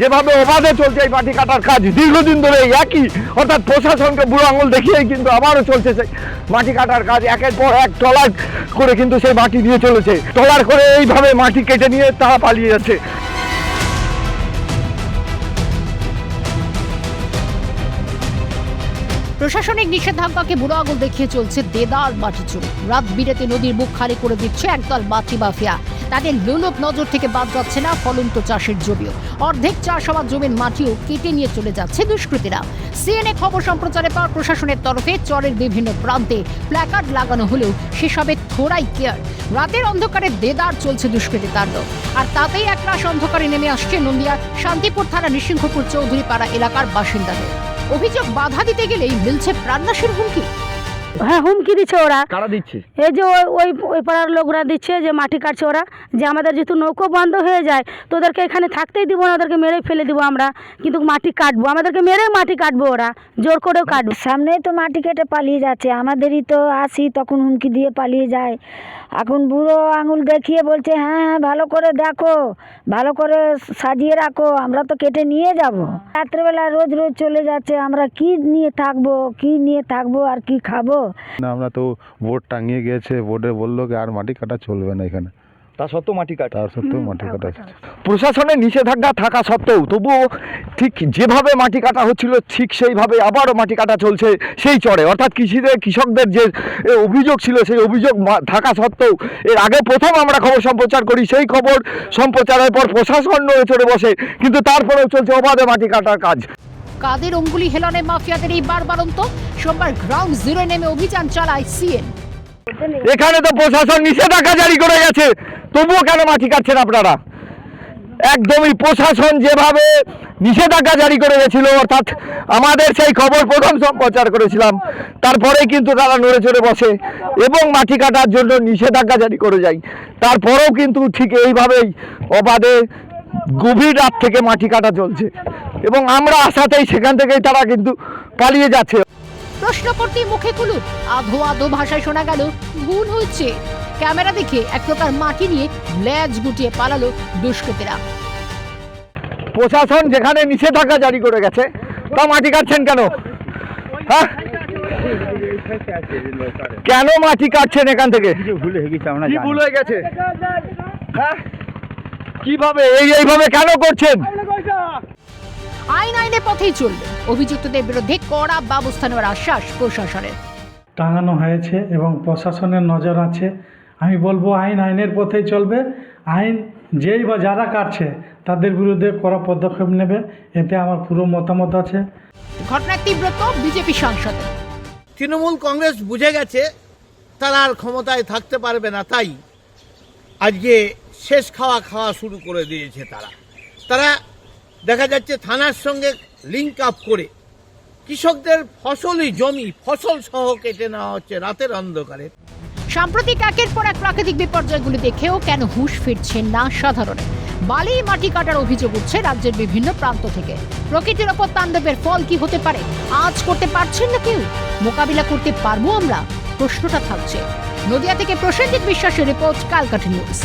যেভাবে অবাধে চলছে এই মাটি কাটার কাজ, দীর্ঘদিন ধরে একই, অর্থাৎ প্রশাসনকে বুড়ো আঙুল দেখিয়েই কিন্তু আবারও চলছে সেই মাটি কাটার কাজ। একের পর এক টলার করে কিন্তু সেই মাটি নিয়ে চলেছে। টলার করে এইভাবে মাটি কেটে নিয়ে তারা পালিয়ে যাচ্ছে। প্রশাসনিক নিষেধাজ্ঞাকে বুড়ো আঙুল দেখিয়ে চলছে দেদার মাটি চুরি। রাত বিরেতে নদীর মুখ খালি করে দিচ্ছে একদল মাটি মাফিয়া। তাদের লোলক নজর থেকে বাদ যাচ্ছে না ফলন্ত চাষের জমিও। অর্ধেক চাষ হওয়া জমির মাটিও কেটে নিয়ে চলে যাচ্ছে দুষ্কৃতীরা। সিএনএ খবর সম্প্রচারের পর প্রশাসনের তরফে চরের বিভিন্ন প্রান্তে প্ল্যাকার্ড লাগানো হলেও সেসবে থোড়াই কেয়ার। রাতের অন্ধকারে দেদার চলছে দুষ্কৃতী তাণ্ডব। আর তাতেই এক একরাশ অন্ধকারে নেমে আসছে নদিয়ার শান্তিপুর থানা নৃসিংহপুর চৌধুরীপাড়া এলাকার বাসিন্দাদের। অভিযোগ বাধা দিতে গেলেই মিলছে প্রাণনাশের হুমকি। হ্যাঁ হুমকি দিচ্ছে ওরা। কারা দিচ্ছে? এই যে ওই ওই ওই পাড়ার লোকরা দিচ্ছে যে মাটি কাটছে ওরা যে আমাদের যেহেতু নৌকো বন্ধ হয়ে যায় তোদেরকে এখানে থাকতেই দিব না ওদেরকে মেরেই ফেলে দিব আমরা। কিন্তু মাটি কাটবো আমাদেরকে মেরে মাটি কাটবো ওরা জোর করেও কাটবো। সামনেই তো মাটি কেটে পালিয়ে যাচ্ছে আমাদেরই তো আসি তখন হুমকি দিয়ে পালিয়ে যায়। এখন বুড়ো আঙুল দেখিয়ে বলছে হ্যাঁ হ্যাঁ ভালো করে দেখো ভালো করে সাজিয়ে রাখো আমরা তো কেটে নিয়ে যাব। রাত্রেবেলা রোজ রোজ চলে যাচ্ছে আমরা কি নিয়ে থাকব কি নিয়ে থাকব আর কি খাব? না আমরা তো বোর্ড টাঙিয়ে গিয়েছে বোর্ডে বলল আর মাটি কাটা চলবে না এখানে। তা সত্ত্বেও মাটি কাটা। তার সত্ত্বেও মাটি কাটা প্রশাসনের নিষেধাজ্ঞা থাকা সত্ত্বেও তবুও ঠিক যেভাবে মাটি কাটা হচ্ছিল ঠিক সেইভাবে আবারও মাটি কাটা চলছে সেই চড়ে অর্থাৎ কৃষিদের কৃষকদের যে অভিযোগ ছিল সেই অভিযোগ থাকা সত্ত্বেও এর আগে প্রথম আমরা খবর সম্প্রচার করি সেই খবর সম্প্রচারের পর প্রশাসন নড়ে চড়ে বসে কিন্তু তারপরেও চলছে অবাধে মাটি কাটার কাজ। কাদের অঙ্গুলি হেলনে মাফিয়াদের এই বারবারন্ত সোমবার গ্রাউন্ড জিরো নেমে অভিযান চালায় সিএন। এখানে তো প্রশাসন নিষেধাজ্ঞা জারি করে গেছে। তবুও কেন মাটি কাটছেন আপনারা? একদমই প্রশাসন যেভাবে নিষেধাজ্ঞা জারি করে গেছিল, অর্থাৎ আমাদের সেই খবর প্রথম সম্প্রচার করেছিলাম, তারপরেই কিন্তু তারা নড়ে চড়ে বসে এবং মাটি কাটার জন্য নিষেধাজ্ঞা জারি করে যায়। তারপরেও কিন্তু ঠিক এইভাবেই অবাধে গভীর রাত থেকে মাটি কাটা চলছে। এবং আমরা আসাতেই সেখান থেকেই তারা কিন্তু পালিয়ে যাচ্ছে। প্রশ্ন মুখে খুলুন। আধো আধো ভাষায় শোনা গেল ভুল হচ্ছে ক্যামেরা দেখে এক প্রকার মাটি নিয়ে ল্যাজ গুটিয়ে পালালো দুষ্কৃতীরা। প্রশাসন যেখানে নিষেধাজ্ঞা জারি করে গেছে তা মাটি কাটছেন কেন? হ্যাঁ? কেন মাটি কাটছেন এখান থেকে? কি ভুল হয়ে গেছে? হ্যাঁ? কীভাবে এই এইভাবে কেন করছেন? আইন আইনের পথেই চলবে। অভিযুক্তদের বিরুদ্ধে কড়া ব্যবস্থা নেওয়ার আশ্বাস প্রশাসনের। টাঙানো হয়েছে এবং প্রশাসনের নজর আছে। আমি বলব আইন আইনের পথেই চলবে। আইন যেই বা যারা কাটছে তাদের বিরুদ্ধে কড়া পদক্ষেপ নেবে। এতে আমার পুরো মতামত আছে। ঘটনার তীব্রত বিজেপি সাংসদ। তৃণমূল কংগ্রেস বুঝে গেছে তারা আর ক্ষমতায় থাকতে পারবে না তাই আজকে শেষ খাওয়া খাওয়া শুরু করে দিয়েছে তারা। তারা দেখা যাচ্ছে থানার সঙ্গে লিঙ্ক আপ করে। কৃষকদের ফসলই জমি, ফসল সহ কেটে নেওয়া হচ্ছে রাতের অন্ধকারে। সাম্প্রতিক একের পর এক প্রাকৃতিক বিপর্যয়গুলি দেখেও কেন হুঁশ ফিরছে না সাধারণের? বালি মাটি কাটার অভিযোগ উঠছে রাজ্যের বিভিন্ন প্রান্ত থেকে। প্রকৃতির ওপর তাণ্ডবের ফল কি হতে পারে? আজ করতে পারছেন না কেউ? মোকাবিলা করতে পারব আমরা? প্রশ্নটা থাকছে নদিয়া থেকে প্রসেনজিৎ বিশ্বাসের রিপোর্ট, কালকাঠি নিউজ।